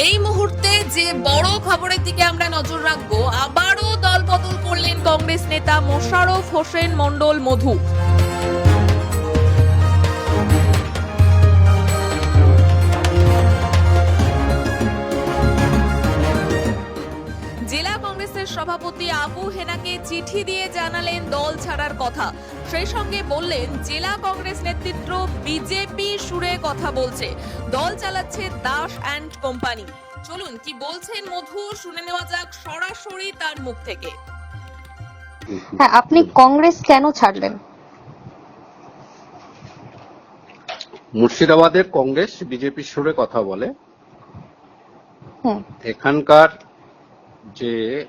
এই মুহূর্তে যে বড় খবরের দিকে আমরা নজর রাখব, আবারও দল বদল করলেন কংগ্রেস নেতা মোশারফ হোসেন মন্ডল মধু। কংগ্রেসের সভাপতি আবু হেনাকে চিঠি দিয়ে জানালেন দল ছাড়ার কথা। সেই সঙ্গে বললেন জেলা কংগ্রেস নেতৃত্ব বিজেপি সুরে কথা বলছে। দল চালাচ্ছে দাস অ্যান্ড কোম্পানি। চলুন কি বলছেন মধু? শুনে নেওয়া যাক সরাসরি তার মুখ থেকে। হ্যাঁ আপনি কংগ্রেস কেন ছাড়লেন? মুর্শিদাবাদের কংগ্রেস বিজেপির সুরে কথা বলে। হুম। এখানকার যে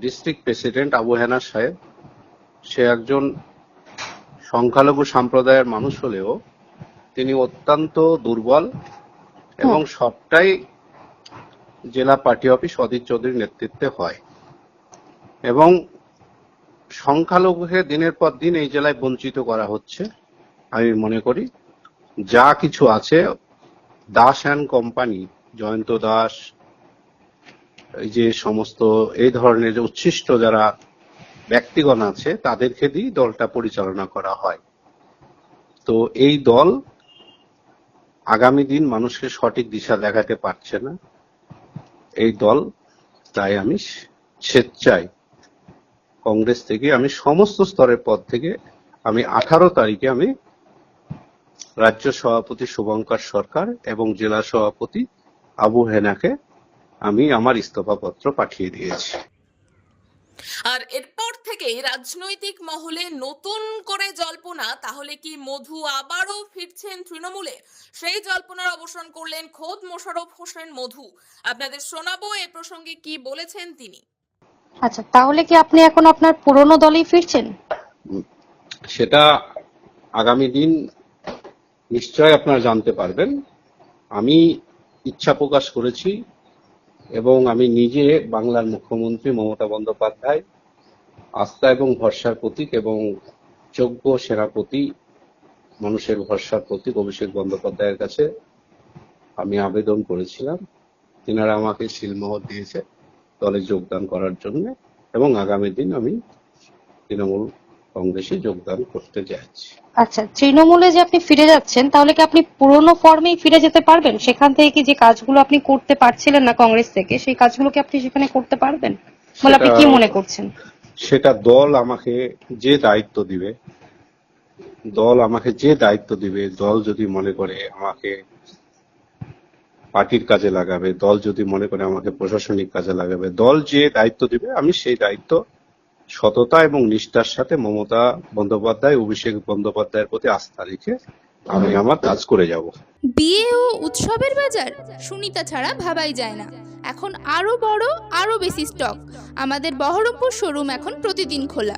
ডিস্ট্রিক্ট প্রেসিডেন্ট আবু হেনা সাহেব সে একজন সংখ্যালঘু সম্প্রদায়ের মানুষ হলেও তিনি অত্যন্ত দুর্বল এবং সবটাই জেলা পার্টি অফিস অধীর চৌধুরীর নেতৃত্বে হয়। এবং সংখ্যালঘুকে দিনের পর দিন এই জেলায় বঞ্চিত করা হচ্ছে আমি মনে করি। যা কিছু আছে দাস অ্যান্ড কোম্পানি জয়ন্ত দাস এই যে সমস্ত এই ধরনের যে উচ্ছিষ্ট যারা ব্যক্তিগণ আছে তাদেরকে দিয়ে দলটা পরিচালনা করা হয়। তো এই দল আগামী দিন মানুষকে সঠিক দিশা দেখাতে পারছে না। এই দল, তাই আমি স্বেচ্ছায় কংগ্রেস থেকে, আমি সমস্ত স্তরের পদ থেকে, আমি আঠারো তারিখে আমি রাজ্য সভাপতি শুভঙ্কর সরকার এবং জেলা সভাপতি আবু হেনাকে আমি আমার ইস্তফা পত্র পাঠিয়ে দিয়েছি। আর এরপর থেকেই রাজনৈতিক মহলে নতুন করে জল্পনা তাহলে কি মধু আবারও ফিরছেন তৃণমূলে? সেই জল্পনার অবসান করলেন খোদ মোশাররফ হোসেন মধু। আপনাদের শোনাবো এ প্রসঙ্গে কি বলেছেন তিনি। আচ্ছা তাহলে কি আপনি এখন আপনার পুরনো দলেই ফিরছেন? সেটা আগামী দিন নিশ্চয় আপনারা জানতে পারবেন। আমি ইচ্ছা প্রকাশ করেছি এবং আমি নিজে বাংলার মুখ্যমন্ত্রী মমতা বন্দ্যোপাধ্যায়, আস্থা এবং ভরসার প্রতীক এবং যোগ্য সেনাপতি মানুষের ভরসার প্রতীক অভিষেক বন্দ্যোপাধ্যায়ের কাছে আমি আবেদন করেছিলাম। তিনারা আমাকে শিলমোহর দিয়েছে দলে যোগদান করার জন্য এবং আগামী দিন আমি তৃণমূল কংগ্রেসে যোগদান করতে যাচ্ছি। আচ্ছা তৃণমূলে যে আপনি ফিরে যাচ্ছেন তাহলে কি আপনি পুরনো ফর্মেই ফিরে যেতে পারবেন? সেখান থেকে কি যে কাজগুলো আপনি করতে পারছিলেন না কংগ্রেস থেকে সেই কাজগুলো কি আপনি সেখানে করতে পারবেন? বলে আপনি কি মনে করছেন? সেটা দল আমাকে যে দায়িত্ব দিবে দল আমাকে যে দায়িত্ব দিবে দল যদি মনে করে আমাকে পার্টির কাজে লাগাবে দল যদি মনে করে আমাকে প্রশাসনিক কাজে লাগাবে দল যে দায়িত্ব দিবে আমি সেই দায়িত্ব সততা এবং নিষ্ঠার সাথে মমতা বন্দ্যোপাধ্যায়, অভিষেক বন্দ্যোপাধ্যায়ের প্রতি আস্থা রেখে আমি আমার কাজ করে যাব। বিয়ে ও উৎসবের বাজার সুনিতা ছাড়া ভাবাই যায় না। এখন আরও বড়, আরও বেশি স্টক আমাদের বহরমপুর শোরুম এখন প্রতিদিন খোলা।